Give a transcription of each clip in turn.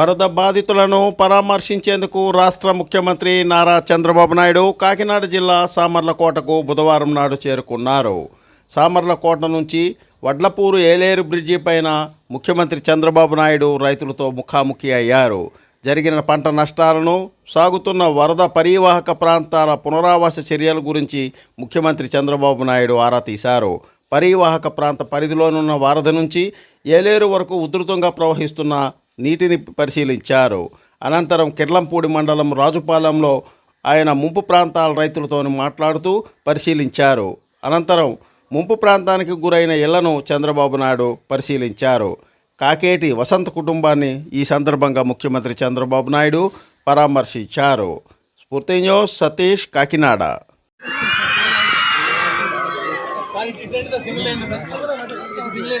వరద బాధితులను పరామర్శించేందుకు రాష్ట్ర ముఖ్యమంత్రి నారా చంద్రబాబు నాయుడు కాకినాడ జిల్లా సామర్లకోటకు బుధవారం నాడు చేరుకున్నారు. సామర్లకోట నుంచి వడ్లపూరు ఏలేరు బ్రిడ్జి పైన ముఖ్యమంత్రి చంద్రబాబు నాయుడు రైతులతో ముఖాముఖి అయ్యారు. జరిగిన పంట నష్టాలను సాగుతున్న వరద పరివాహక ప్రాంతాల పునరావాస చర్యల గురించి ముఖ్యమంత్రి చంద్రబాబు నాయుడు ఆరా తీశారు. పరివాహక ప్రాంత పరిధిలోనున్న వరద నుంచి ఏలేరు వరకు ఉధృతంగా ప్రవహిస్తున్న నీటిని పరిశీలించారు. అనంతరం కిర్లంపూడి మండలం రాజుపాలెంలో ఆయన ముంపు ప్రాంతాల రైతులతో మాట్లాడుతూ పరిశీలించారు. అనంతరం ముంపు ప్రాంతానికి గురైన ఇళ్ళను చంద్రబాబు నాయుడు పరిశీలించారు. కాకేటి వసంత కుటుంబాన్ని ఈ సందర్భంగా ముఖ్యమంత్రి చంద్రబాబు నాయుడు పరామర్శించారు. స్ఫూర్తి న్యూస్ సతీష్ కాకినాడ. సార్ ఇటు ఇటు sir? Single line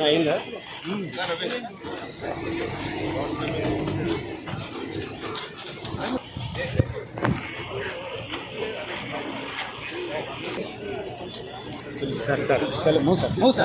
line sir. Sir Musa మూసా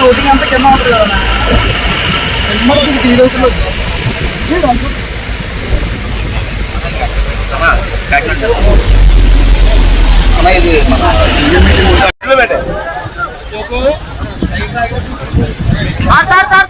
షూటింగ్ అంతా కింద ఉంటుంది కదా sir sir sir sir sir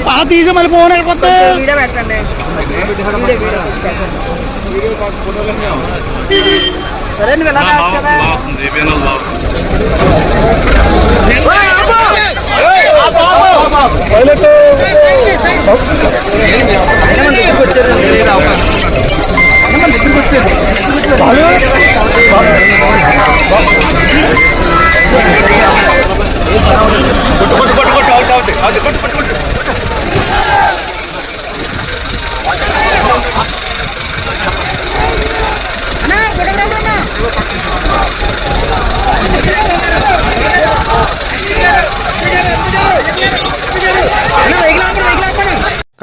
పల తీసి మళ్ళీ ఫోన్ వెళ్ళిపోతే వీడియో పెట్టండి సరే నువ్వు ఎలా రావచ్చు కదా అన్నా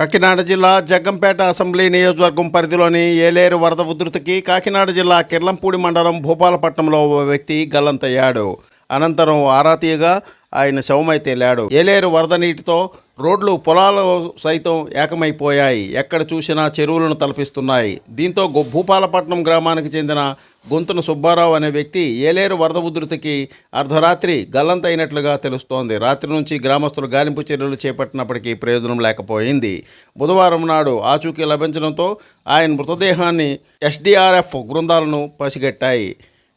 కాకినాడ జిల్లా జగ్గంపేట అసెంబ్లీ నియోజకవర్గం పరిధిలోని ఏలేరు వరద ఉధృతికి కాకినాడ జిల్లా కిర్లంపూడి మండలం భూపాలపట్నంలో ఓ వ్యక్తి గల్లంతయ్యాడు. అనంతరం ఆరా తీయగా ఆయన శవమై తేలాడు. ఏలేరు వరద నీటితో రోడ్లు పొలాలు సైతం ఏకమైపోయాయి. ఎక్కడ చూసినా చెరువులను తలపిస్తున్నాయి. దీంతో గొ- భూపాలపట్నం గ్రామానికి చెందిన గొంతున సుబ్బారావు అనే వ్యక్తి ఏలేరు వరద ఉధృతికి అర్ధరాత్రి గల్లంతైనట్లుగా తెలుస్తోంది. రాత్రి నుంచి గ్రామస్తులు గాలింపు చర్యలు చేపట్టినప్పటికీ ప్రయోజనం లేకపోయింది. బుధవారం నాడు ఆచూకీ లభించడంతో ఆయన మృతదేహాన్ని ఎస్డీఆర్ఎఫ్ బృందాలను పసిగట్టాయి.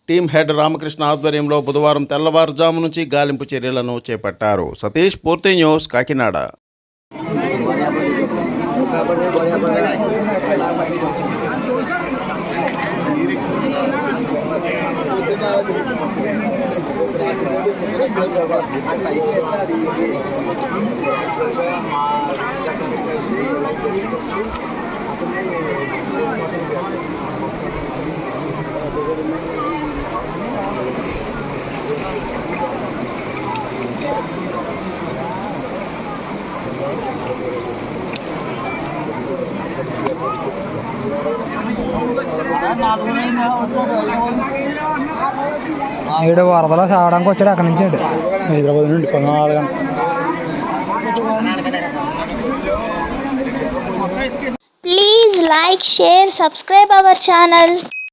టీం హెడ్ రామకృష్ణ ఆధ్వర్యంలో బుధవారం తెల్లవారుజాము నుంచి గాలింపు చర్యలను చేపట్టారు. సతీష్ పూర్తి న్యూస్ కాకినాడ. ఏడు వరదలో సాగడానికి వచ్చాడు అక్కడి నుంచి అండి హైదరాబాద్ నుండి పద్నాలుగు Please like, share, subscribe our channel.